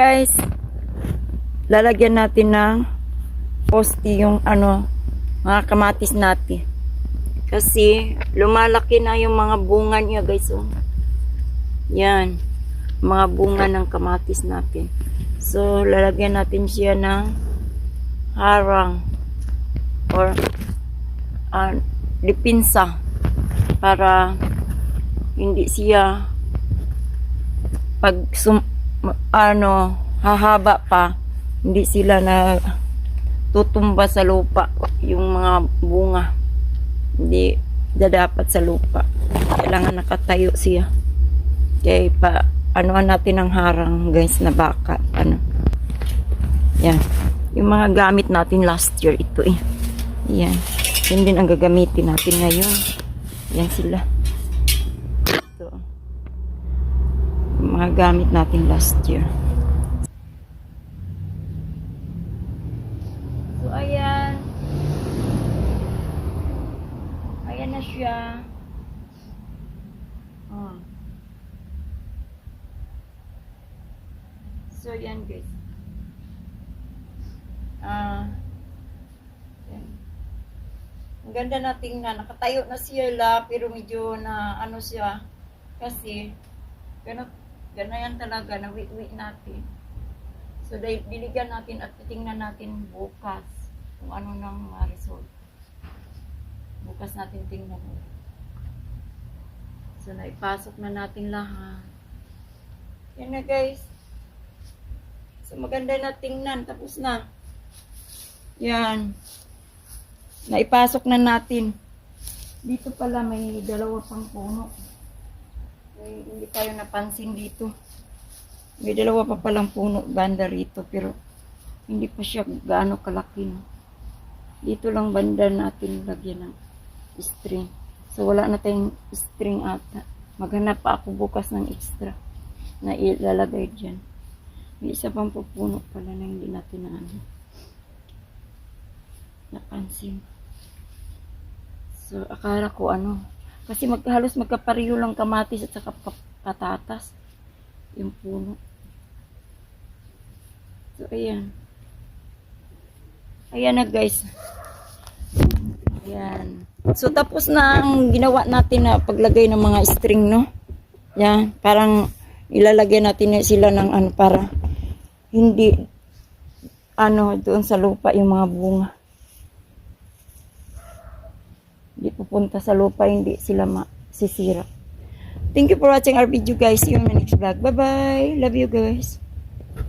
guys, lalagyan natin ng poste yung ano, mga kamatis natin. Kasi lumalaki na yung mga bunga niya guys. Oh. Yan. Mga bunga ng kamatis natin. So, lalagyan natin siya ng harang or uh, lipinsa para hindi siya pag sum, ano hahaba pa. Hindi sila na tutumba sa lupa yung mga bunga. Hindi dadapat sa lupa. Kailangan nakatayo siya. Kaya pa ano natin ang harang guys na baka ano. Yan. Yung mga gamit natin last year ito eh. Yan. Yun din ang gagamitin natin ngayon. Yan sila ito yung mga gamit natin last year so ayan ayan na siya oh. so yan guys ah yan. Ang ganda na tingnan. Nakatayo na siya la, pero medyo na ano siya. Kasi, gano, ganayan talaga, na wi natin. So, diligan natin at tingnan natin bukas kung ano nang mga result. Bukas natin tingnan. So, naipasok na natin lahat. Yan na guys. So, maganda na tingnan. Tapos na. Yan. Naipasok na natin. Dito pala may dalawa pang puno. May, hindi tayo napansin dito. May dalawa pa palang puno banda rito pero hindi pa siya gaano kalaki. No? Dito lang banda natin lagyan ng string. So wala na tayong string ata. Maghanap pa ako bukas ng extra na ilalagay dyan. May isa pang pupuno pala na hindi natin na ano napansin. So, akala ko ano, kasi maghalos magkapariyo lang kamatis at saka pa- patatas yung puno. So, ayan. Ayan na guys. Ayan. So, tapos na ang ginawa natin na paglagay ng mga string, no? Yan. Parang ilalagay natin na sila ng ano para hindi ano doon sa lupa yung mga bunga. Hindi pupunta sa lupa, hindi sila masisira. Thank you for watching our video guys. See you in my next vlog. Bye-bye. Love you guys.